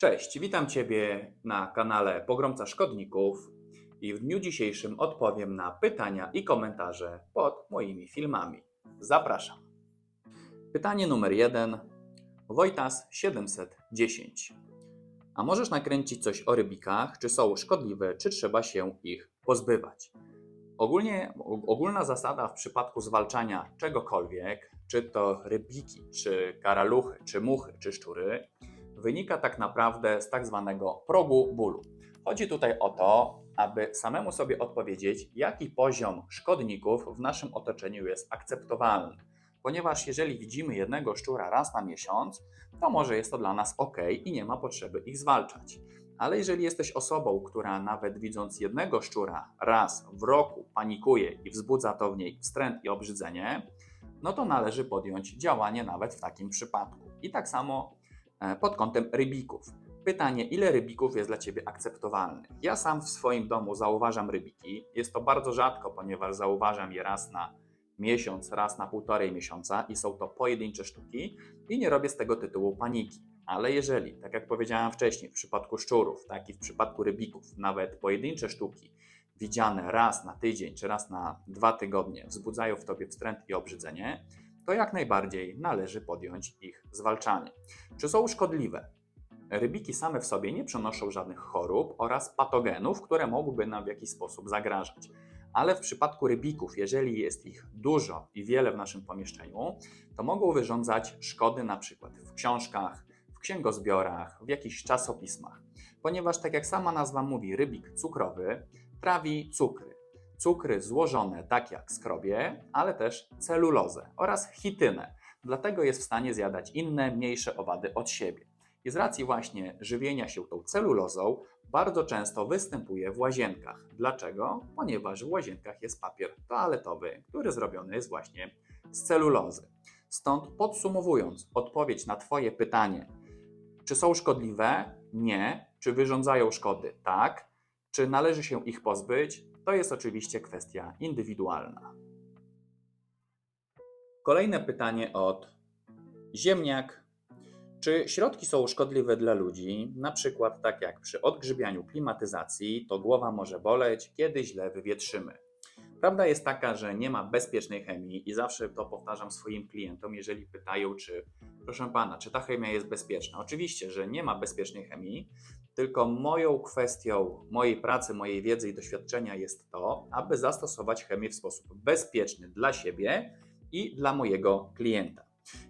Cześć, witam Ciebie na kanale Pogromca Szkodników i w dniu dzisiejszym odpowiem na pytania i komentarze pod moimi filmami. Zapraszam. Pytanie numer jeden. Wojtas 710. A możesz nakręcić coś o rybikach? Czy są szkodliwe, czy trzeba się ich pozbywać? Ogólnie, ogólna zasada w przypadku zwalczania czegokolwiek, czy to rybiki, czy karaluchy, czy muchy, czy szczury, wynika tak naprawdę z tak zwanego progu bólu. Chodzi tutaj o to, aby samemu sobie odpowiedzieć, jaki poziom szkodników w naszym otoczeniu jest akceptowalny. Ponieważ jeżeli widzimy jednego szczura raz na miesiąc, to może jest to dla nas ok i nie ma potrzeby ich zwalczać. Ale jeżeli jesteś osobą, która nawet widząc jednego szczura raz w roku panikuje i wzbudza to w niej wstręt i obrzydzenie, no to należy podjąć działanie nawet w takim przypadku. I tak samo pod kątem rybików. Pytanie, ile rybików jest dla Ciebie akceptowalnych? Ja sam w swoim domu zauważam rybiki. Jest to bardzo rzadko, ponieważ zauważam je raz na miesiąc, raz na półtorej miesiąca i są to pojedyncze sztuki i nie robię z tego tytułu paniki. Ale jeżeli, tak jak powiedziałem wcześniej, w przypadku szczurów, tak i w przypadku rybików, nawet pojedyncze sztuki widziane raz na tydzień czy raz na dwa tygodnie wzbudzają w tobie wstręt i obrzydzenie, to jak najbardziej należy podjąć ich zwalczanie. Czy są szkodliwe? Rybiki same w sobie nie przenoszą żadnych chorób oraz patogenów, które mogłyby nam w jakiś sposób zagrażać. Ale w przypadku rybików, jeżeli jest ich dużo i wiele w naszym pomieszczeniu, to mogą wyrządzać szkody na przykład w książkach, w księgozbiorach, w jakichś czasopismach. Ponieważ, tak jak sama nazwa mówi, rybik cukrowy trawi cukry. Cukry złożone tak jak skrobie, ale też celulozę oraz chitynę. Dlatego jest w stanie zjadać inne, mniejsze owady od siebie. I z racji właśnie żywienia się tą celulozą, bardzo często występuje w łazienkach. Dlaczego? Ponieważ w łazienkach jest papier toaletowy, który zrobiony jest właśnie z celulozy. Stąd podsumowując odpowiedź na Twoje pytanie, czy są szkodliwe? Nie. Czy wyrządzają szkody? Tak. Czy należy się ich pozbyć? To jest oczywiście kwestia indywidualna. Kolejne pytanie od Ziemniak. Czy środki są szkodliwe dla ludzi? Na przykład tak jak przy odgrzybianiu klimatyzacji, to głowa może boleć, kiedy źle wywietrzymy. Prawda jest taka, że nie ma bezpiecznej chemii i zawsze to powtarzam swoim klientom, jeżeli pytają, czy proszę pana, czy ta chemia jest bezpieczna. Oczywiście, że nie ma bezpiecznej chemii, tylko moją kwestią mojej pracy, mojej wiedzy i doświadczenia jest to, aby zastosować chemię w sposób bezpieczny dla siebie i dla mojego klienta.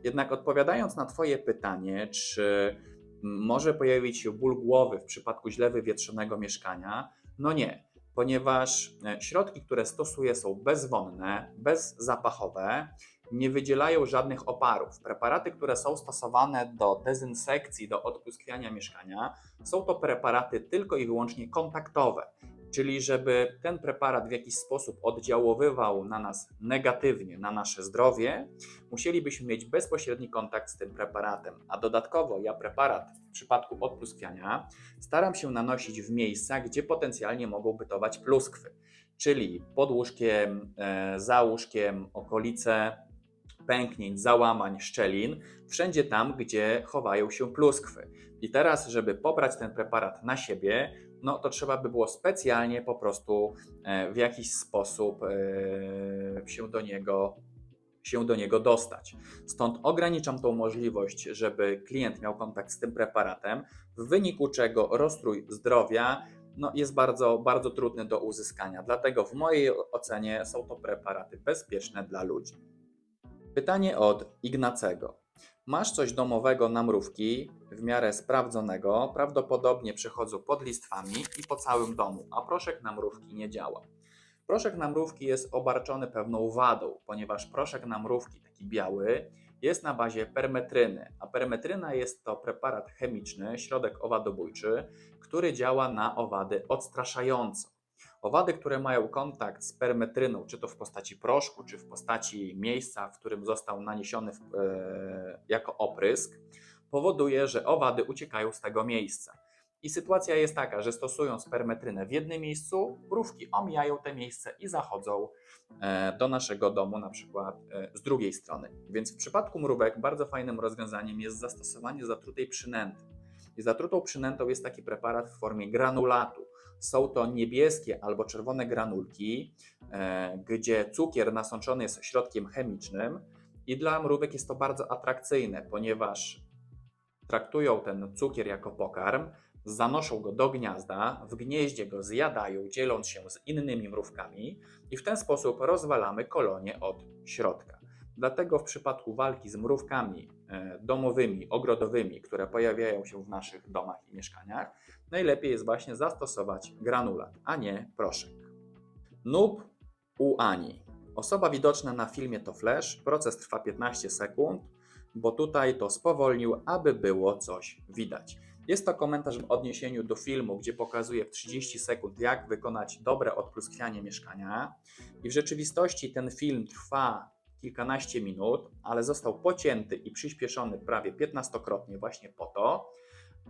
Jednak odpowiadając na Twoje pytanie, czy może pojawić się ból głowy w przypadku źle wywietrzonego mieszkania, no nie ponieważ e, środki, które stosuję, są bezwonne, bezzapachowe, nie wydzielają żadnych oparów. Preparaty, które są stosowane do dezynsekcji, do odpluskwiania mieszkania, są to preparaty tylko i wyłącznie kontaktowe. Czyli, żeby ten preparat w jakiś sposób oddziaływał na nas negatywnie, na nasze zdrowie, musielibyśmy mieć bezpośredni kontakt z tym preparatem. A dodatkowo ja preparat w przypadku odpluskwiania staram się nanosić w miejsca, gdzie potencjalnie mogą bytować pluskwy, czyli pod łóżkiem, e, za łóżkiem, okolice pęknięć, załamań, szczelin, wszędzie tam, gdzie chowają się pluskwy. I teraz, żeby pobrać ten preparat na siebie, no to trzeba by było specjalnie po prostu e, w jakiś sposób e, się do niego się do niego dostać. Stąd ograniczam tą możliwość, żeby klient miał kontakt z tym preparatem, w wyniku czego rozstrój zdrowia no, jest bardzo, bardzo trudny do uzyskania. Dlatego w mojej ocenie są to preparaty bezpieczne dla ludzi. Pytanie od Ignacego. Masz coś domowego na mrówki, w miarę sprawdzonego, prawdopodobnie przechodzą pod listwami i po całym domu, a proszek na mrówki nie działa. Proszek na mrówki jest obarczony pewną wadą, ponieważ proszek na mrówki, taki biały, jest na bazie permetryny, a permetryna jest to preparat chemiczny, środek owadobójczy, który działa na owady odstraszająco. Owady, które mają kontakt z permetryną, czy to w postaci proszku, czy w postaci miejsca, w którym został naniesiony w, e, jako oprysk, powoduje, że owady uciekają z tego miejsca. I sytuacja jest taka, że stosując permetrynę w jednym miejscu, mrówki omijają te miejsce i zachodzą e, do naszego domu, na przykład e, z drugiej strony. Więc w przypadku mrówek bardzo fajnym rozwiązaniem jest zastosowanie zatrutej przynęty. I zatrutą przynętą jest taki preparat w formie granulatu. Są to niebieskie albo czerwone granulki, e, gdzie cukier nasączony jest środkiem chemicznym. I dla mrówek jest to bardzo atrakcyjne, ponieważ traktują ten cukier jako pokarm, zanoszą go do gniazda, w gnieździe go zjadają, dzieląc się z innymi mrówkami, i w ten sposób rozwalamy kolonię od środka. Dlatego w przypadku walki z mrówkami e, domowymi, ogrodowymi, które pojawiają się w naszych domach i mieszkaniach, najlepiej jest właśnie zastosować granulat, a nie proszek. Nub u Ani. Osoba widoczna na filmie to flash, proces trwa 15 sekund, bo tutaj to spowolnił, aby było coś widać. Jest to komentarz w odniesieniu do filmu, gdzie pokazuje w 30 sekund, jak wykonać dobre odpluskwianie mieszkania. I w rzeczywistości ten film trwa kilkanaście minut, ale został pocięty i przyspieszony prawie 15-krotnie właśnie po to,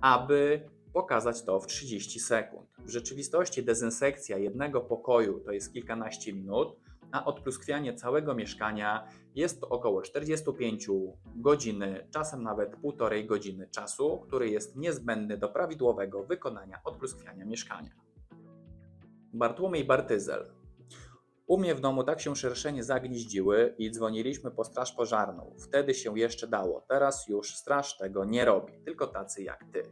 aby pokazać to w 30 sekund. W rzeczywistości dezynsekcja jednego pokoju to jest kilkanaście minut, a odpluskwianie całego mieszkania jest to około 45 godziny, czasem nawet półtorej godziny czasu, który jest niezbędny do prawidłowego wykonania odpluskwiania mieszkania. Bartłomiej Bartyzel. U mnie w domu tak się szerszenie zagnieździły i dzwoniliśmy po straż pożarną. Wtedy się jeszcze dało, teraz już straż tego nie robi, tylko tacy jak ty.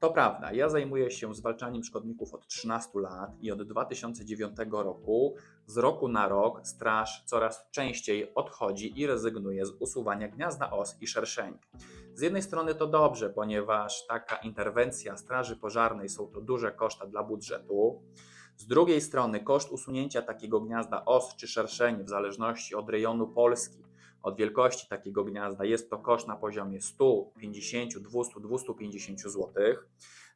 To prawda, ja zajmuję się zwalczaniem szkodników od 13 lat i od 2009 roku z roku na rok straż coraz częściej odchodzi i rezygnuje z usuwania gniazda os i szerszeni. Z jednej strony to dobrze, ponieważ taka interwencja straży pożarnej są to duże koszta dla budżetu. Z drugiej strony koszt usunięcia takiego gniazda os czy szerszeni w zależności od rejonu Polski od wielkości takiego gniazda jest to koszt na poziomie 150, 200, 250 zł,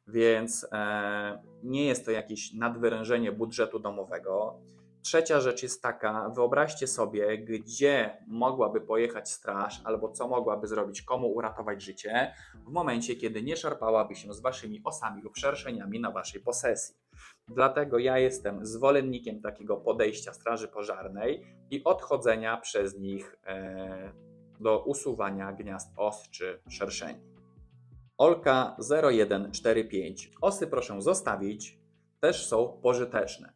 więc e, nie jest to jakieś nadwyrężenie budżetu domowego. Trzecia rzecz jest taka, wyobraźcie sobie, gdzie mogłaby pojechać straż, albo co mogłaby zrobić, komu uratować życie, w momencie, kiedy nie szarpałaby się z waszymi osami lub szerszeniami na waszej posesji. Dlatego ja jestem zwolennikiem takiego podejścia Straży Pożarnej i odchodzenia przez nich e, do usuwania gniazd os czy szerszeni. Olka 0145. Osy proszę zostawić, też są pożyteczne.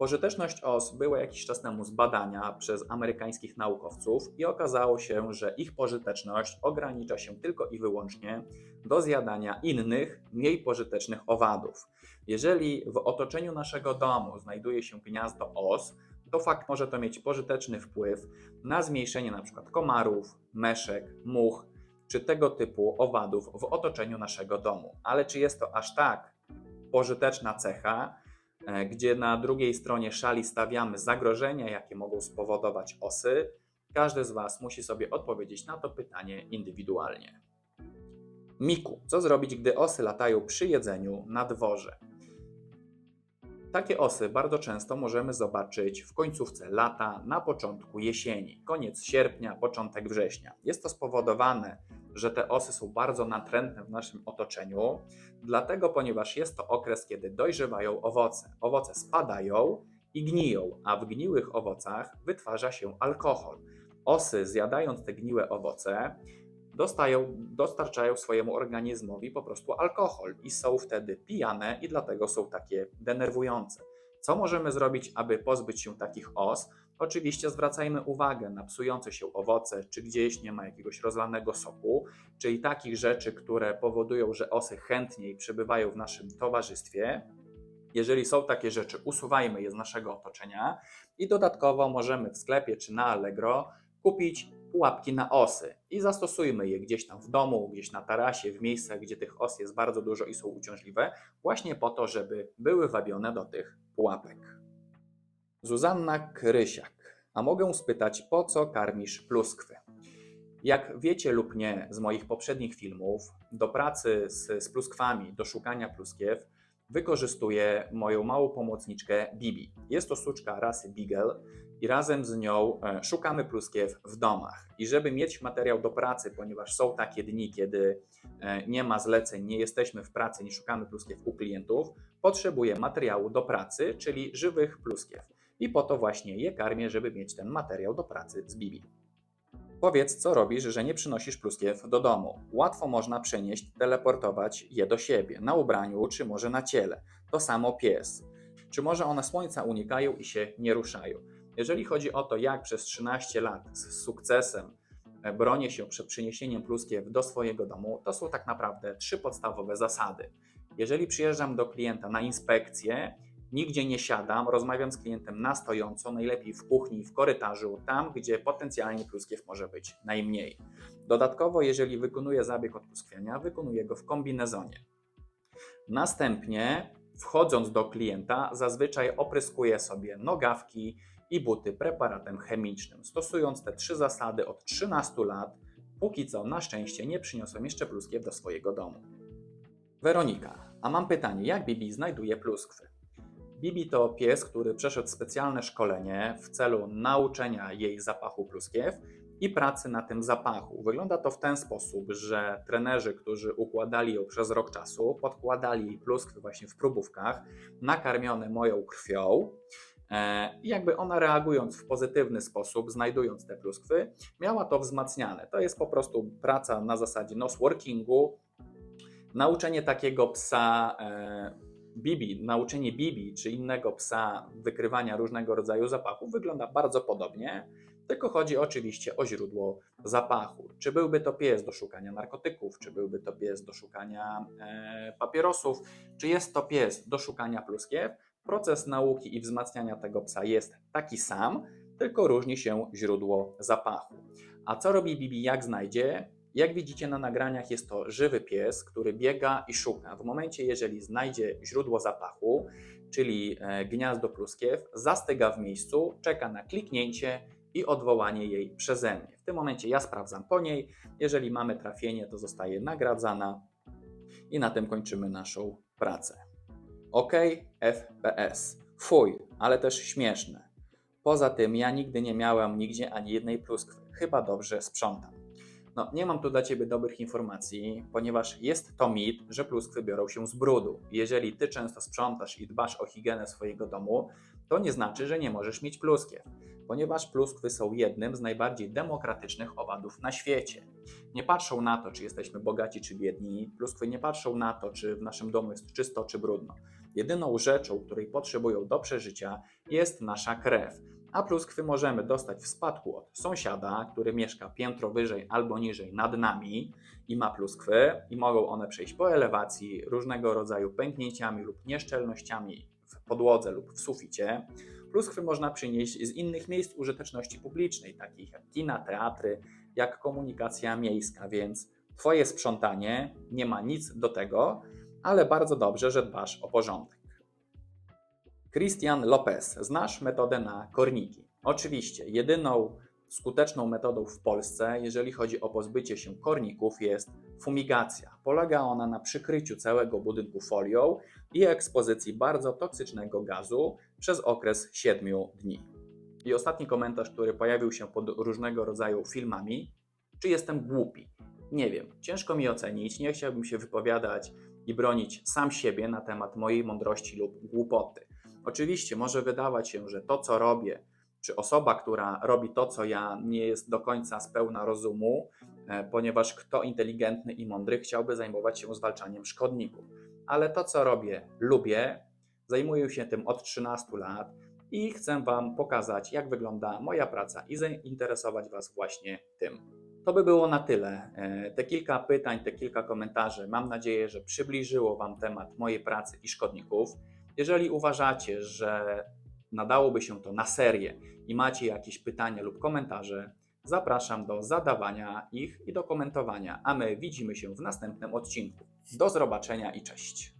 Pożyteczność os była jakiś czas temu zbadania przez amerykańskich naukowców i okazało się, że ich pożyteczność ogranicza się tylko i wyłącznie do zjadania innych, mniej pożytecznych owadów. Jeżeli w otoczeniu naszego domu znajduje się gniazdo os, to fakt może to mieć pożyteczny wpływ na zmniejszenie np. komarów, meszek, much czy tego typu owadów w otoczeniu naszego domu. Ale czy jest to aż tak pożyteczna cecha, gdzie na drugiej stronie szali stawiamy zagrożenia, jakie mogą spowodować osy? Każdy z Was musi sobie odpowiedzieć na to pytanie indywidualnie. Miku, co zrobić, gdy osy latają przy jedzeniu na dworze? Takie osy bardzo często możemy zobaczyć w końcówce lata, na początku jesieni, koniec sierpnia, początek września. Jest to spowodowane, że te osy są bardzo natrętne w naszym otoczeniu, dlatego ponieważ jest to okres, kiedy dojrzewają owoce. Owoce spadają i gniją, a w gniłych owocach wytwarza się alkohol. Osy, zjadając te gniłe owoce, dostają, dostarczają swojemu organizmowi po prostu alkohol i są wtedy pijane i dlatego są takie denerwujące. Co możemy zrobić, aby pozbyć się takich os? Oczywiście zwracajmy uwagę na psujące się owoce, czy gdzieś nie ma jakiegoś rozlanego soku, czyli takich rzeczy, które powodują, że osy chętniej przebywają w naszym towarzystwie. Jeżeli są takie rzeczy, usuwajmy je z naszego otoczenia i dodatkowo możemy w sklepie czy na Allegro kupić pułapki na osy i zastosujmy je gdzieś tam w domu, gdzieś na tarasie, w miejscach, gdzie tych os jest bardzo dużo i są uciążliwe, właśnie po to, żeby były wabione do tych pułapek. Zuzanna Krysiak. A mogę spytać, po co karmisz pluskwy? Jak wiecie lub nie z moich poprzednich filmów, do pracy z, z pluskwami, do szukania pluskiew, wykorzystuję moją małą pomocniczkę Bibi. Jest to suczka rasy Beagle i razem z nią e, szukamy pluskiew w domach. I żeby mieć materiał do pracy, ponieważ są takie dni, kiedy e, nie ma zleceń, nie jesteśmy w pracy, nie szukamy pluskiew u klientów, potrzebuję materiału do pracy, czyli żywych pluskiew. I po to właśnie je karmię, żeby mieć ten materiał do pracy z Bibi. Powiedz, co robisz, że nie przynosisz pluskiew do domu. Łatwo można przenieść, teleportować je do siebie, na ubraniu czy może na ciele. To samo pies. Czy może one słońca unikają i się nie ruszają? Jeżeli chodzi o to, jak przez 13 lat z sukcesem e, bronię się przed przyniesieniem pluskiew do swojego domu, to są tak naprawdę trzy podstawowe zasady. Jeżeli przyjeżdżam do klienta na inspekcję, nigdzie nie siadam, rozmawiam z klientem na stojąco, najlepiej w kuchni, w korytarzu, tam gdzie potencjalnie pluskiew może być najmniej. Dodatkowo, jeżeli wykonuję zabieg odpluskwiania, wykonuję go w kombinezonie. Następnie, wchodząc do klienta, zazwyczaj opryskuję sobie nogawki i buty preparatem chemicznym. Stosując te trzy zasady od 13 lat, póki co na szczęście nie przyniosłem jeszcze pluskiew do swojego domu. Weronika, a mam pytanie, jak Bibi znajduje pluskwy? Bibi to pies, który przeszedł specjalne szkolenie w celu nauczenia jej zapachu pluskiew i pracy na tym zapachu. Wygląda to w ten sposób, że trenerzy, którzy układali ją przez rok czasu, podkładali pluskwy właśnie w próbówkach, nakarmione moją krwią. E, I jakby ona reagując w pozytywny sposób, znajdując te pluskwy, miała to wzmacniane. To jest po prostu praca na zasadzie nosworkingu, nauczenie takiego psa e, Bibi, nauczenie Bibi czy innego psa wykrywania różnego rodzaju zapachów wygląda bardzo podobnie, tylko chodzi oczywiście o źródło zapachu. Czy byłby to pies do szukania narkotyków, czy byłby to pies do szukania e, papierosów, czy jest to pies do szukania pluskiew, proces nauki i wzmacniania tego psa jest taki sam, tylko różni się źródło zapachu. A co robi Bibi, jak znajdzie? Jak widzicie na nagraniach, jest to żywy pies, który biega i szuka. W momencie, jeżeli znajdzie źródło zapachu, czyli e, gniazdo pluskiew, zastyga w miejscu, czeka na kliknięcie i odwołanie jej przeze mnie. W tym momencie ja sprawdzam po niej. Jeżeli mamy trafienie, to zostaje nagradzana i na tym kończymy naszą pracę. OK, FPS. Fuj, ale też śmieszne. Poza tym ja nigdy nie miałam nigdzie ani jednej pluskwy. Chyba dobrze sprzątam. No, nie mam tu dla Ciebie dobrych informacji, ponieważ jest to mit, że pluskwy biorą się z brudu. Jeżeli Ty często sprzątasz i dbasz o higienę swojego domu, to nie znaczy, że nie możesz mieć pluskiew, ponieważ pluskwy są jednym z najbardziej demokratycznych owadów na świecie. Nie patrzą na to, czy jesteśmy bogaci czy biedni, pluskwy nie patrzą na to, czy w naszym domu jest czysto czy brudno. Jedyną rzeczą, której potrzebują do przeżycia, jest nasza krew a pluskwy możemy dostać w spadku od sąsiada, który mieszka piętro wyżej albo niżej nad nami i ma pluskwy, i mogą one przejść po elewacji różnego rodzaju pęknięciami lub nieszczelnościami w podłodze lub w suficie. Pluskwy można przynieść z innych miejsc użyteczności publicznej, takich jak kina, teatry, jak komunikacja miejska, więc Twoje sprzątanie nie ma nic do tego, ale bardzo dobrze, że dbasz o porządek. Christian Lopez, znasz metodę na korniki? Oczywiście, jedyną skuteczną metodą w Polsce, jeżeli chodzi o pozbycie się korników, jest fumigacja. Polega ona na przykryciu całego budynku folią i ekspozycji bardzo toksycznego gazu przez okres 7 dni. I ostatni komentarz, który pojawił się pod różnego rodzaju filmami: czy jestem głupi? Nie wiem, ciężko mi ocenić, nie chciałbym się wypowiadać i bronić sam siebie na temat mojej mądrości lub głupoty. Oczywiście może wydawać się, że to, co robię, czy osoba, która robi to, co ja, nie jest do końca spełna rozumu, e, ponieważ kto inteligentny i mądry chciałby zajmować się zwalczaniem szkodników. Ale to, co robię, lubię, zajmuję się tym od 13 lat i chcę Wam pokazać, jak wygląda moja praca i zainteresować Was właśnie tym. To by było na tyle. E, te kilka pytań, te kilka komentarzy, mam nadzieję, że przybliżyło Wam temat mojej pracy i szkodników. Jeżeli uważacie, że nadałoby się to na serię i macie jakieś pytania lub komentarze, zapraszam do zadawania ich i do komentowania, a my widzimy się w następnym odcinku. Do zobaczenia i cześć.